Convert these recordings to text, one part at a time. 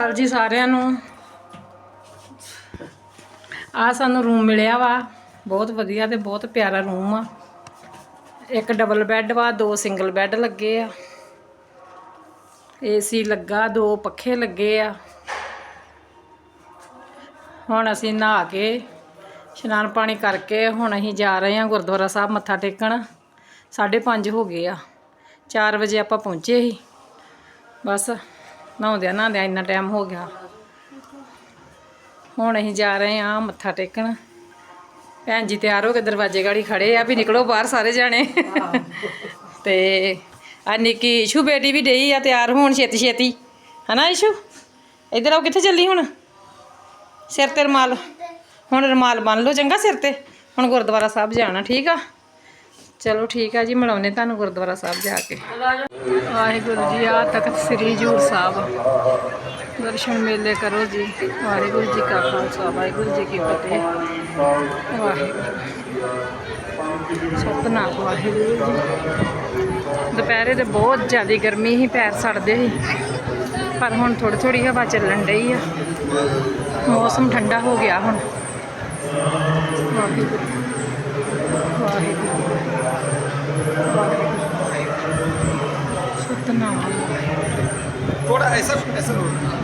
ਹਾਲ ਜੀ ਸਾਰਿਆਂ ਨੂੰ। ਆ ਸਾਨੂੰ ਰੂਮ ਮਿਲਿਆ ਵਾ। ਬਹੁਤ ਵਧੀਆ ਤੇ ਬਹੁਤ ਪਿਆਰਾ ਰੂਮ ਆ। ਇੱਕ ਡਬਲ ਬੈੱਡ ਵਾ, ਦੋ ਸਿੰਗਲ ਬੈੱਡ ਲੱਗੇ ਆ। ਏਸੀ ਲੱਗਾ, ਦੋ ਪੱਖੇ ਲੱਗੇ ਆ। ਹੁਣ ਅਸੀਂ ਨਹਾ ਕੇ ਇਸ਼ਨਾਨ ਪਾਣੀ ਕਰਕੇ ਹੁਣ ਅਸੀਂ ਜਾ ਰਹੇ ਹਾਂ ਗੁਰਦੁਆਰਾ ਸਾਹਿਬ ਮੱਥਾ ਟੇਕਣ। 5:30 ਹੋ ਗਏ ਆ। 4 ਵਜੇ ਆਪਾਂ ਪਹੁੰਚੇ ਸੀ। ਬਸ ਨਹਾਉਂਦਿਆਂ ਨਹਾਉਂਦਿਆਂ ਇੰਨਾ ਟਾਈਮ ਹੋ ਗਿਆ। ਹੁਣ ਅਸੀਂ ਜਾ ਰਹੇ ਹਾਂ ਮੱਥਾ ਟੇਕਣ। ਭੈਣ ਜੀ ਤਿਆਰ ਹੋ ਕੇ ਦਰਵਾਜ਼ੇ ਗਾੜੀ ਖੜੇ ਆ ਵੀ ਨਿਕਲੋ ਬਾਹਰ ਸਾਰੇ ਜਾਣੇ। ਤੇ ਆ ਨਿੱਕੀ ਇਸ਼ੂ ਬੇਟੀ ਵੀ ਡਈ ਆ ਤਿਆਰ ਹੋਣ ਛੇਤੀ ਛੇਤੀ। ਹਨਾ ਇਸ਼ੂ? ਇੱਧਰ ਆਓ, ਕਿੱਥੇ ਚੱਲੀ ਹੁਣ? ਸਿਰ ਤੇ ਰਮਾਲ। ਹੁਣ ਰਮਾਲ ਬੰਨ ਲਓ ਚੰਗਾ ਸਿਰ ਤੇ। ਹੁਣ ਗੁਰਦੁਆਰਾ ਸਾਹਿਬ ਜਾਣਾ, ਠੀਕ ਆ? ਚਲੋ ਠੀਕ ਆ ਜੀ ਮਿਲਾਉਨੇ ਤੁਹਾਨੂੰ ਗੁਰਦੁਆਰਾ ਸਾਹਿਬ ਜਾ ਕੇ। ਵਾਹਿਗੁਰੂ ਜੀ ਆ ਤਖਤ ਸ੍ਰੀ ਹਜ਼ੂਰ ਸਾਹਿਬ। ਦਰਸ਼ਨ ਮੇਲੇ ਕਰੋ ਜੀ। ਵਾਹਿਗੁਰੂ ਜੀ ਕਾ ਖਾਲਸਾ, ਵਾਹਿਗੁਰੂ ਜੀ ਕੀ ਫਤਿਹ। ਵਾਹਿਗੁਰੂ। ਸਤਨਾਮ, ਵਾਹਿਗੁਰੂ ਜੀ। ਦੁਪਹਿਰੇ ਤੇ ਬਹੁਤ ਜ਼ਿਆਦਾ ਗਰਮੀ ਸੀ, ਪੈਰ ਸੜਦੇ ਸੀ। ਪਰ ਹੁਣ ਥੋੜੀ ਥੋੜੀ ਹਵਾ ਚੱਲਣ ਡਈ ਆ। ਮੌਸਮ ਠੰਡਾ ਹੋ ਗਿਆ ਹੁਣ। ਵਾਹਿਗੁਰੂ। ਵਾਹਿਗੁਰੂ। सतना थोड़ा ऐसा ऐसा रोड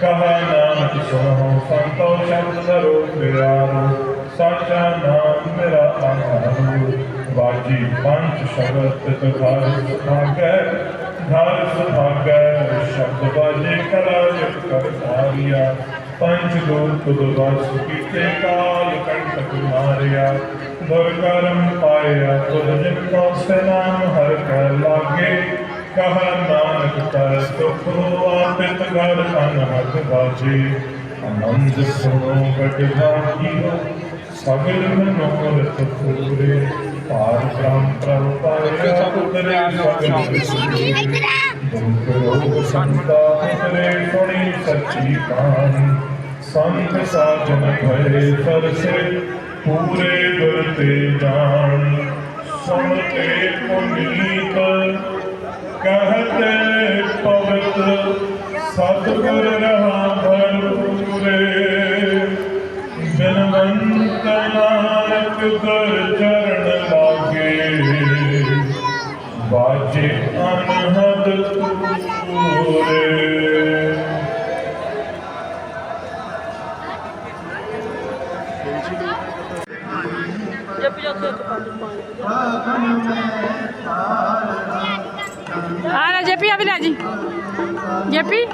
ਕਹਾ ਨਾਮ ਸੁਣੋ ਸੰਤੋ ਸ਼ਬਦ ਸਰੋ ਪਿਆਰੋ ਸਾਚਾ ਨਾਮ ਮੇਰਾ ਆਧਾਰੂ ਬਾਜੀ ਪੰਜ ਸ਼ਬਦ ਤਿਤ ਸੁਭਾਗੈ ਘਰ ਸੁਭਾਗੈ ਸ਼ਬਦ ਬਾਜੇ ਕਲਾ ਜਿਤ ਕਰ ਸਾਰੀਆ ਪੰਜ ਲੋਕ ਦੁਰਵਾਸ ਕੀਤੇ ਕਾਲ ਕੰਟਕ ਮਾਰਿਆ ਦੁਰਕਰਮ ਪਾਇਆ ਤੁਧ ਜਿਨ ਕੋ ਸੇ ਹਰ ਕੈ ਲਾਗੇ ਕਹਾ ਨਾਨਕ ਕਰ ਸੁਖ ਆਪਿਤ ਘਰ ਅਨਹਦ ਬਾਜੀ ਆਨੰਦ ਸੁਣੋ ਬਟਵਾ ਸਗਲ ਮਨੋਰਥ ਪੂਰੇ ਪਾਰ ਬ੍ਰਹਮ ਪ੍ਰਭ ਪਾਇਆ ਉਤਰੇ ਸਗਲ ਗੁਰੂ ਸੰਤਾ ਉਤਰੇ ਸੁਣੀ ਸੱਚੀ ਕਹਾਣੀ ਸੰਤ ਸਾਜਨ ਭਏ ਸਰਸੇ ਪੂਰੇ ਗੁਰ ਤੇ ਜਾਣ ਸੁਣਤੇ ਪੁਨੀਤ ਕਹਤੇ ਪਵਿੱਤ ਸਤਿਗੁਰ ਰਹਾ ਭਰਪੂਰੇ। ਬਿਨਵੰਤ ਨਾਨਕ ਦਰ ਚਰਨ ਲਾਗੇ। ਬਾਜੇ ਅਨਹਦ ਤੂਰੇ ਆ ਲੈ ਜੇਪੀ, ਆ ਵੀ ਲੈ ਜੀ। ਜੇਪੀ।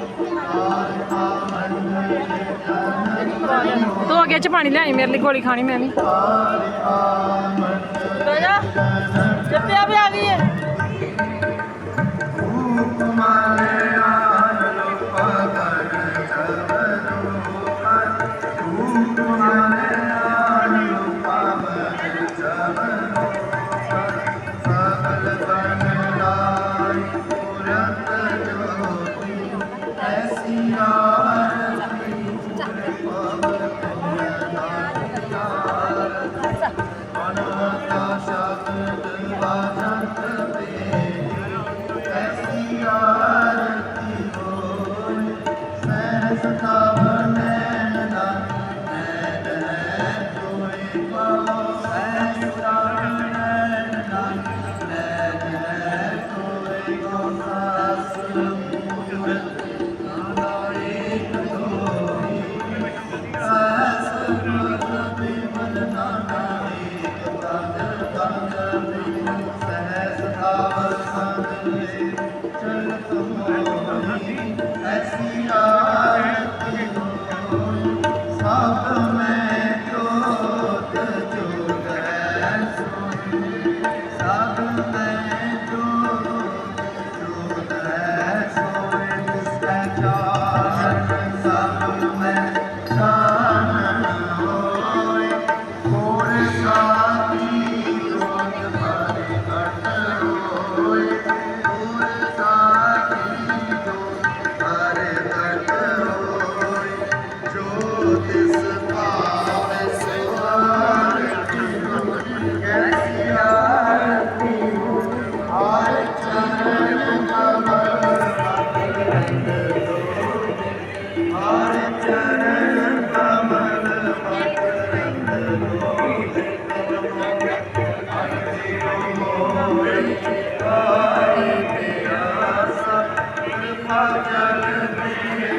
ਤੂੰ ਅੱਗੇ ਚ ਪਾਣੀ ਲਿਆਈ ਮੇਰੇ ਲਈ ਗੋਲੀ ਖਾਣੀ ਮੈਂ ਵੀ। ਸਦਾ ਚਰਨੇ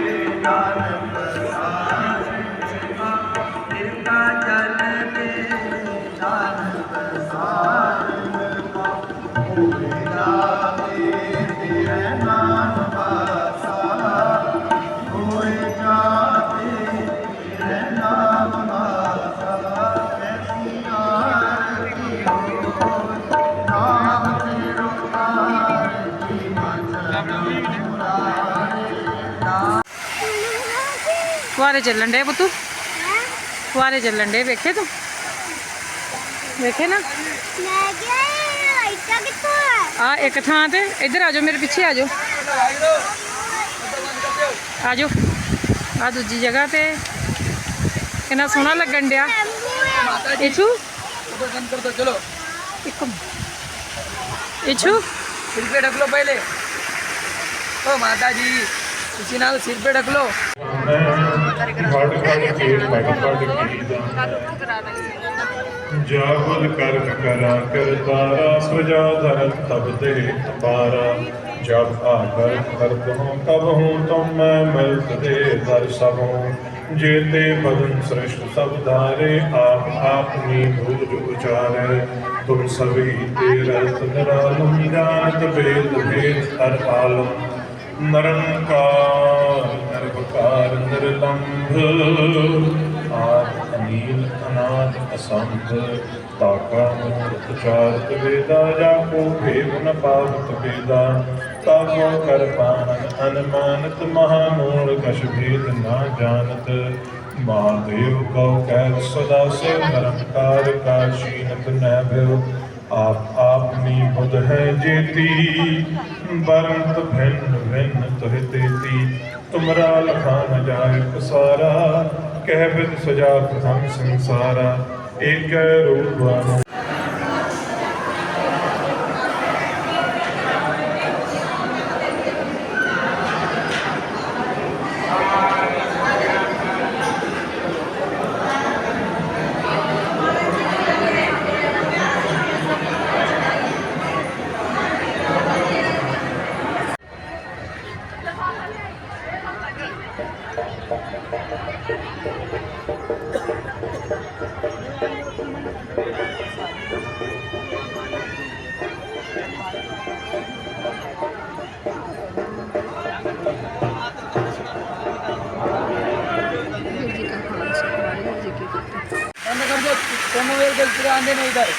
ਫੁਆਰੇ ਚੱਲਣ ਡੇ ਪੁੱਤੂ? ਫੁਆਰੇ ਚੱਲਣ ਡੇ ਵੇਖੇ ਤੂੰ? ਵੇਖੇ ਨਾ? ਮੈਂ ਕਿਹਾ ਲਾਈਟਾਂ ਕਿੱਥੋਂ ਆ? ਆ ਇੱਕ ਥਾਂ ਤੇ ਇੱਧਰ ਆ ਮੇਰੇ ਪਿੱਛੇ ਆ ਜਾਓ। ਆ ਦੂਜੀ ਜਗ੍ਹਾ ਤੇ। ਕਿੰਨਾ ਸੋਹਣਾ ਲੱਗਣ ਡਿਆ। ਇਛੂ? ਇਛੂ? ਸਿਰ ਪੇ ਢਕ ਲੋ ਪਹਿਲੇ। ਓ ਮਾਤਾ ਜੀ ਤੁਸੀਂ ਨਾਲ ਸਿਰ ਪੇ ਢਕ ਲੋ ਘੜ ਘੜ ਕੇ ਪੜ ਪੜ ਕੀਦਾ ਜਾਗੁਲ ਕਰ ਕਰਾ ਕਰਤਾਰਾ ਪ੍ਰਜਾ ਧਰਮ ਤਬ ਤੇ ਅਪਾਰਾ ਜਬ ਆਕਰ ਕਰਤ ਹੂੰ ਤਬ ਹੂੰ ਤੁਮ ਮੈਂ ਮਿਲਤ ਦੇ ਦਰ ਸਭ। ਹੂੰ ਜੇਤੇ ਬਦਨ ਸ੍ਰਿਸ਼ਟ ਸਭ ਧਾਰੇ ਆਪ ਆਪਨੀ ਭੂਜ ਉਚਾਰੇ ਤੁਮ ਸਭੀ ਤੇਰਤ ਨਿਰਾਲਮ ਜਾਨਤ ਵੇਦ ਭੇਦ ਹਰ ਆਲਮ। ਨਰੰਕਾਰ ਨਿਰਵਕਾਰ ਨਿਰਲੰਭ ਆਦ ਅਨੀਲ ਅਨਾਦ ਅਸੰਭ ਤਾਕਾ ਮੂਰਤ ਚਾਰਤ ਵੇਦਾ ਜਾ ਕੋ ਭੇਵ ਨ ਪਾਵਤ ਵੇਦਾ ਤਾਕੋ ਕਰ ਪਾਨ ਅਨਮਾਨਤ ਮਹਾਮੂਲ ਕਛ ਭੇਦ ਨਾ ਜਾਣਤ ਮਹਾਦੇਵ ਕਉ ਕਹਿ ਸਦਾ ਸੇ ਨਿਰੰਕਾਰ ਕਾਸ਼ੀਨਤ ਨੈ ਭਿਉ ਆਪ ਆਪਨੀ ਬੁਧ ਹੈ ਜੇਤੀ। ਬਰੰਤ ਭਿੰਨ ਭਿੰਨ ਤੁਹਿ ਤੇਤੀ। ਤੁਮਰਾ ਲਖਾ ਨ ਜਾਏ ਪਸਾਰਾ ਕਹਿ ਬਿਦ ਸਜਾ ਪ੍ਰਥਮ ਸੰਸਾਰਾ। ਏਕੈ ਰੂਪ ಸೋಮವೇರ್ ಗಲ್ಪುರ ಅಂದೇನೆ ಇದ್ದಾರೆ